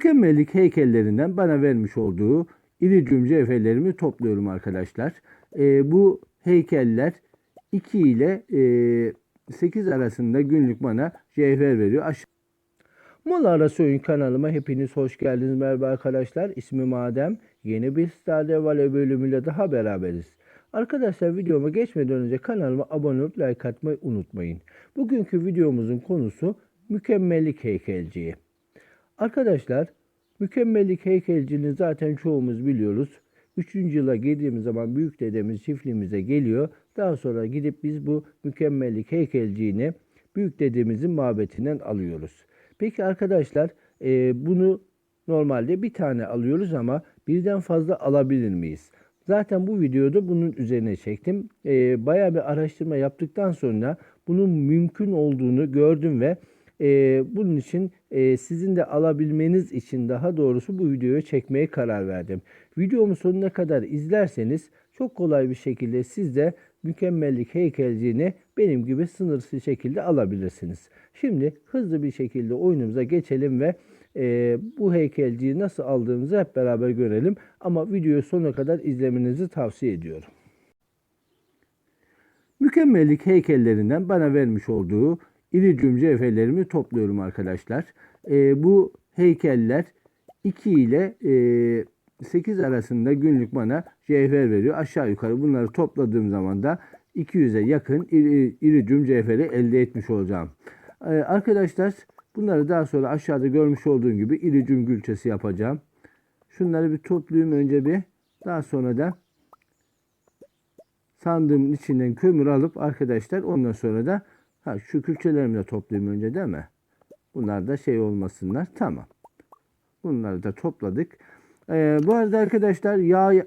Mükemmellik heykellerinden bana vermiş olduğu iridium cevherlerimi topluyorum arkadaşlar. Ee, bu heykeller 2 ile e, 8 arasında günlük bana cevher veriyor. Aş- Mola Arası Oyun kanalıma hepiniz hoş geldiniz. Merhaba arkadaşlar. İsmim Adem. Yeni bir Stardew Valley bölümüyle daha beraberiz. Arkadaşlar videoma geçmeden önce kanalıma abone olup like atmayı unutmayın. Bugünkü videomuzun konusu mükemmellik heykelciği. Arkadaşlar mükemmellik heykelcini zaten çoğumuz biliyoruz. Üçüncü yıla girdiğimiz zaman büyük dedemiz çiftliğimize geliyor. Daha sonra gidip biz bu mükemmellik heykelciğini büyük dedemizin mabetinden alıyoruz. Peki arkadaşlar e, bunu normalde bir tane alıyoruz ama birden fazla alabilir miyiz? Zaten bu videoda bunun üzerine çektim. E, bayağı bir araştırma yaptıktan sonra bunun mümkün olduğunu gördüm ve e, bunun için e, sizin de alabilmeniz için daha doğrusu bu videoyu çekmeye karar verdim. Videomu sonuna kadar izlerseniz çok kolay bir şekilde siz de mükemmellik heykelciğini benim gibi sınırsız şekilde alabilirsiniz. Şimdi hızlı bir şekilde oyunumuza geçelim ve e, bu heykelciyi nasıl aldığımızı hep beraber görelim. Ama videoyu sonuna kadar izlemenizi tavsiye ediyorum. Mükemmellik heykellerinden bana vermiş olduğu iridium cevherlerimi topluyorum arkadaşlar. E, bu heykeller 2 ile e, 8 arasında günlük bana cevher veriyor. Aşağı yukarı bunları topladığım zaman da 200'e yakın iri- iridium cevheri elde etmiş olacağım. E, arkadaşlar bunları daha sonra aşağıda görmüş olduğum gibi iridium gülçesi yapacağım. Şunları bir toplayayım önce bir. Daha sonra da sandığımın içinden kömür alıp arkadaşlar ondan sonra da ha, şu külçelerimi de toplayayım önce değil mi? Bunlar da şey olmasınlar. Tamam. Bunları da topladık. Ee, bu arada arkadaşlar yağ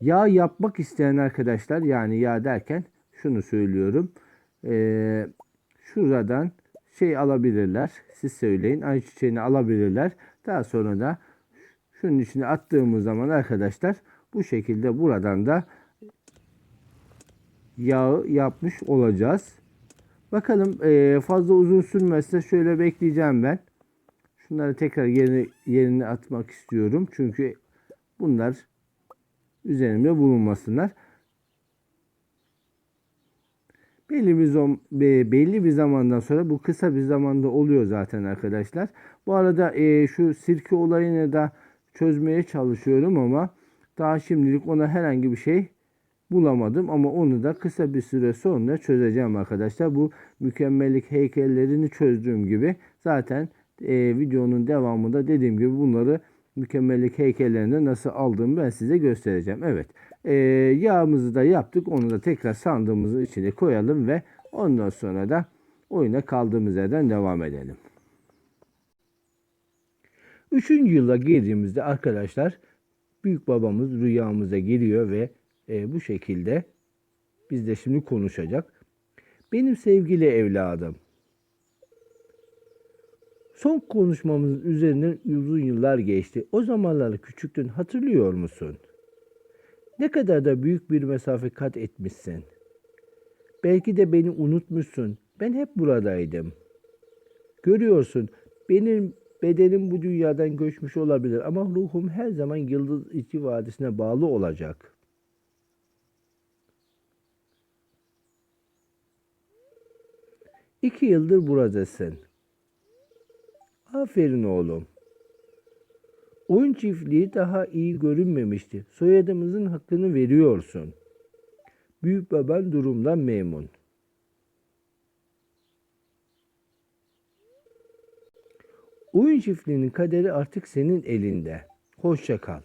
yağ yapmak isteyen arkadaşlar yani yağ derken şunu söylüyorum. Ee, şuradan şey alabilirler. Siz söyleyin. Ayçiçeğini alabilirler. Daha sonra da şunun içine attığımız zaman arkadaşlar bu şekilde buradan da yağı yapmış olacağız. Bakalım eee, fazla uzun sürmezse şöyle bekleyeceğim ben. Şunları tekrar yerine, yerine atmak istiyorum. Çünkü bunlar üzerimde bulunmasınlar. Belli bir, belli bir zamandan sonra bu kısa bir zamanda oluyor zaten arkadaşlar. Bu arada eee, şu sirke olayını da çözmeye çalışıyorum ama daha şimdilik ona herhangi bir şey bulamadım ama onu da kısa bir süre sonra çözeceğim arkadaşlar. Bu mükemmellik heykellerini çözdüğüm gibi zaten e, videonun devamında dediğim gibi bunları mükemmellik heykellerinde nasıl aldığımı ben size göstereceğim. Evet e, yağımızı da yaptık onu da tekrar sandığımızın içine koyalım ve ondan sonra da oyuna kaldığımız yerden devam edelim. Üçüncü yıla girdiğimizde arkadaşlar büyük babamız rüyamıza giriyor ve e, bu şekilde biz de şimdi konuşacak. Benim sevgili evladım. Son konuşmamızın üzerinden uzun yıllar geçti. O zamanlar küçüktün hatırlıyor musun? Ne kadar da büyük bir mesafe kat etmişsin. Belki de beni unutmuşsun. Ben hep buradaydım. Görüyorsun benim bedenim bu dünyadan göçmüş olabilir ama ruhum her zaman Yıldız İçi Vadisi'ne bağlı olacak. İki yıldır buradasın. Aferin oğlum. Oyun çiftliği daha iyi görünmemişti. Soyadımızın hakkını veriyorsun. Büyük baban durumdan memnun. Oyun çiftliğinin kaderi artık senin elinde. Hoşça kal.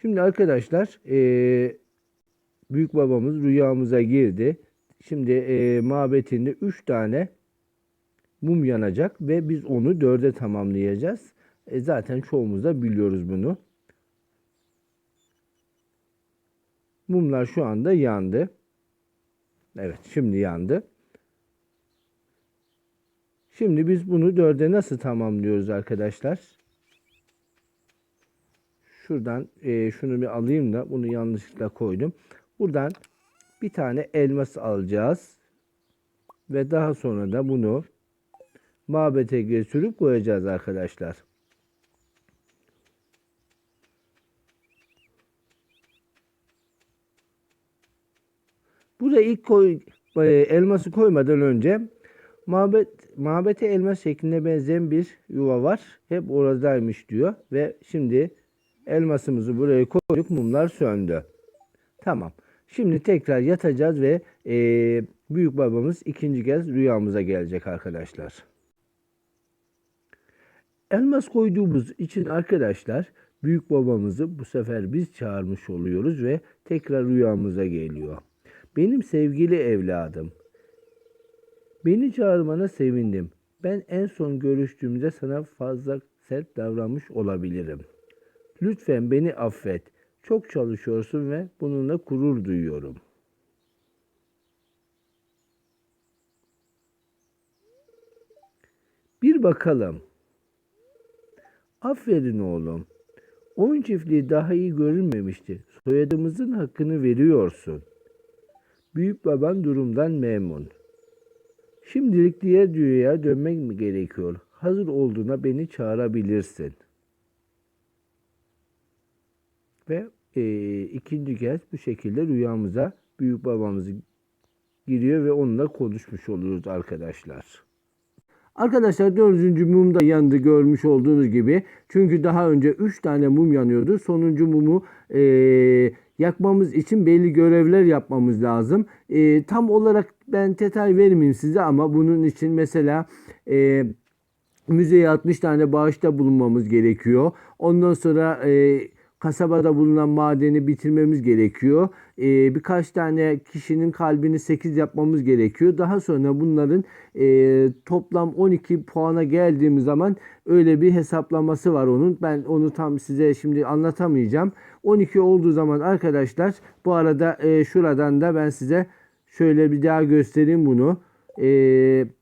Şimdi arkadaşlar eee büyük babamız rüyamıza girdi. Şimdi eee mabetinde 3 tane mum yanacak ve biz onu dörde tamamlayacağız. E, zaten çoğumuz da biliyoruz bunu. Mumlar şu anda yandı. Evet şimdi yandı. Şimdi biz bunu dörde nasıl tamamlıyoruz arkadaşlar? Şuradan e, şunu bir alayım da bunu yanlışlıkla koydum. Buradan bir tane elmas alacağız. Ve daha sonra da bunu mabete sürüp koyacağız arkadaşlar. Burada ilk koy, e, elması koymadan önce mabet, mabete elmas şeklinde benzeyen bir yuva var. Hep oradaymış diyor. Ve şimdi elmasımızı buraya koyduk. Mumlar söndü. Tamam. Şimdi tekrar yatacağız ve e, büyük babamız ikinci kez rüyamıza gelecek arkadaşlar. Elmas koyduğumuz için arkadaşlar büyük babamızı bu sefer biz çağırmış oluyoruz ve tekrar rüyamıza geliyor. Benim sevgili evladım. Beni çağırmana sevindim. Ben en son görüştüğümde sana fazla sert davranmış olabilirim. Lütfen beni affet. Çok çalışıyorsun ve bununla gurur duyuyorum. Bir bakalım. Aferin oğlum. Oyun çiftliği daha iyi görünmemişti. Soyadımızın hakkını veriyorsun. Büyük baban durumdan memnun. Şimdilik diğer dünyaya dönmek mi gerekiyor? Hazır olduğuna beni çağırabilirsin. Ve e, ikinci kez bu şekilde rüyamıza büyük babamız giriyor ve onunla konuşmuş oluyoruz arkadaşlar. Arkadaşlar dördüncü mum da yandı görmüş olduğunuz gibi. Çünkü daha önce üç tane mum yanıyordu. Sonuncu mumu e, yakmamız için belli görevler yapmamız lazım. E, tam olarak ben detay vermeyeyim size ama bunun için mesela e, müzeye 60 tane bağışta bulunmamız gerekiyor. Ondan sonra e, kasabada bulunan madeni bitirmemiz gerekiyor. Ee, birkaç tane kişinin kalbini 8 yapmamız gerekiyor. Daha sonra bunların e, toplam 12 puana geldiğimiz zaman öyle bir hesaplaması var onun. Ben onu tam size şimdi anlatamayacağım. 12 olduğu zaman arkadaşlar bu arada e, şuradan da ben size şöyle bir daha göstereyim bunu. E,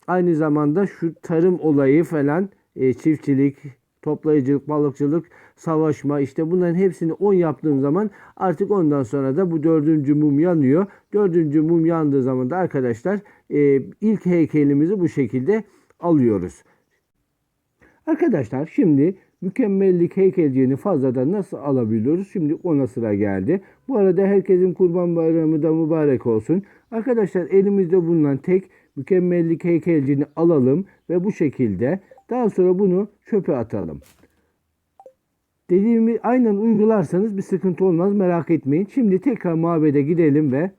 aynı zamanda şu tarım olayı falan e, çiftçilik, toplayıcılık, balıkçılık, savaşma işte bunların hepsini 10 yaptığım zaman artık ondan sonra da bu dördüncü mum yanıyor. Dördüncü mum yandığı zaman da arkadaşlar e, ilk heykelimizi bu şekilde alıyoruz. Arkadaşlar şimdi mükemmellik heykelciğini fazladan nasıl alabiliyoruz? Şimdi ona sıra geldi. Bu arada herkesin kurban bayramı da mübarek olsun. Arkadaşlar elimizde bulunan tek mükemmellik heykelciğini alalım ve bu şekilde daha sonra bunu çöpe atalım. Dediğimi aynen uygularsanız bir sıkıntı olmaz merak etmeyin. Şimdi tekrar mabede gidelim ve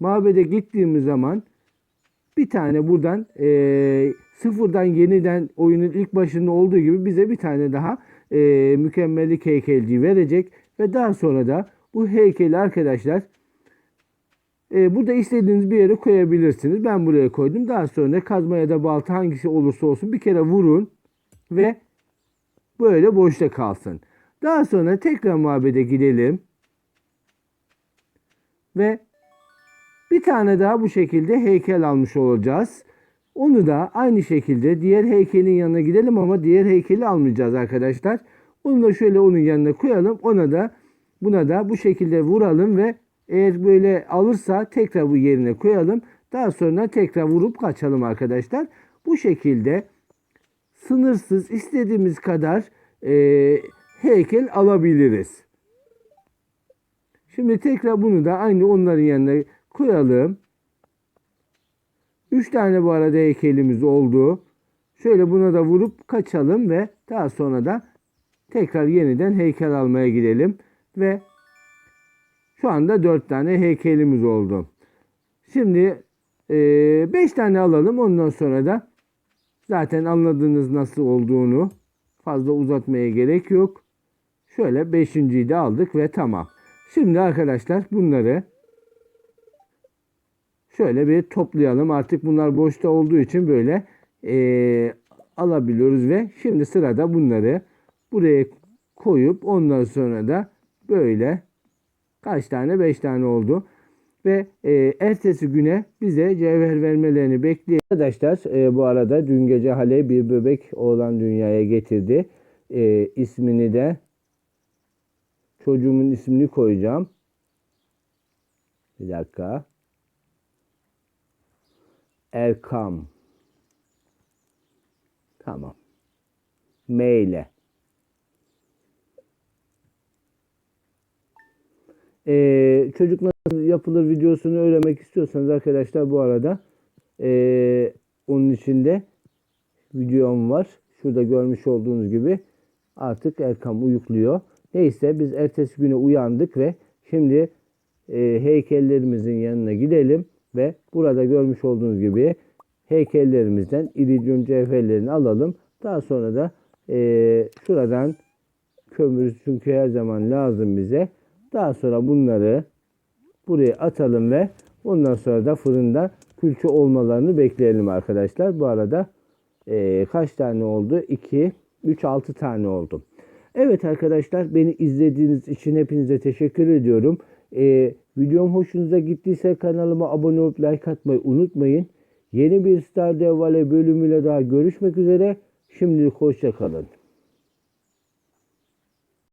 mabede gittiğimiz zaman bir tane buradan e, sıfırdan yeniden oyunun ilk başında olduğu gibi bize bir tane daha e, mükemmellik heykelci verecek ve daha sonra da bu heykeli arkadaşlar e, burada istediğiniz bir yere koyabilirsiniz. Ben buraya koydum. Daha sonra kazma ya da balta hangisi olursa olsun bir kere vurun ve böyle boşta kalsın. Daha sonra tekrar mabede gidelim. Ve bir tane daha bu şekilde heykel almış olacağız. Onu da aynı şekilde diğer heykelin yanına gidelim ama diğer heykeli almayacağız arkadaşlar. Onu da şöyle onun yanına koyalım. Ona da buna da bu şekilde vuralım ve eğer böyle alırsa tekrar bu yerine koyalım. Daha sonra tekrar vurup kaçalım arkadaşlar. Bu şekilde sınırsız istediğimiz kadar e, heykel alabiliriz. Şimdi tekrar bunu da aynı onların yanına koyalım. 3 tane bu arada heykelimiz oldu. Şöyle buna da vurup kaçalım ve daha sonra da tekrar yeniden heykel almaya gidelim. Ve şu anda 4 tane heykelimiz oldu. Şimdi 5 e, tane alalım. Ondan sonra da zaten anladınız nasıl olduğunu. Fazla uzatmaya gerek yok. Şöyle 5.yi de aldık ve tamam. Şimdi arkadaşlar bunları şöyle bir toplayalım. Artık bunlar boşta olduğu için böyle e, alabiliyoruz ve şimdi sırada bunları buraya koyup ondan sonra da böyle kaç tane 5 tane oldu ve e, ertesi güne bize cevher vermelerini bekliyor. Arkadaşlar e, bu arada dün gece Hale bir bebek oğlan dünyaya getirdi. E, ismini de çocuğumun ismini koyacağım. Bir dakika. Erkam. Tamam. M. Ee, çocuk nasıl yapılır videosunu öğrenmek istiyorsanız arkadaşlar bu arada ee, onun içinde videom var. Şurada görmüş olduğunuz gibi artık Erkam uyukluyor. Neyse biz ertesi güne uyandık ve şimdi e, heykellerimizin yanına gidelim ve burada görmüş olduğunuz gibi heykellerimizden iridium cevherlerini alalım. Daha sonra da e, şuradan kömür çünkü her zaman lazım bize. Daha sonra bunları buraya atalım ve ondan sonra da fırında külçe olmalarını bekleyelim arkadaşlar. Bu arada e, kaç tane oldu? 2, 3, 6 tane oldu. Evet arkadaşlar beni izlediğiniz için hepinize teşekkür ediyorum. E, videom hoşunuza gittiyse kanalıma abone olup like atmayı unutmayın. Yeni bir Stardew Valley bölümüyle daha görüşmek üzere. Şimdilik hoşça kalın.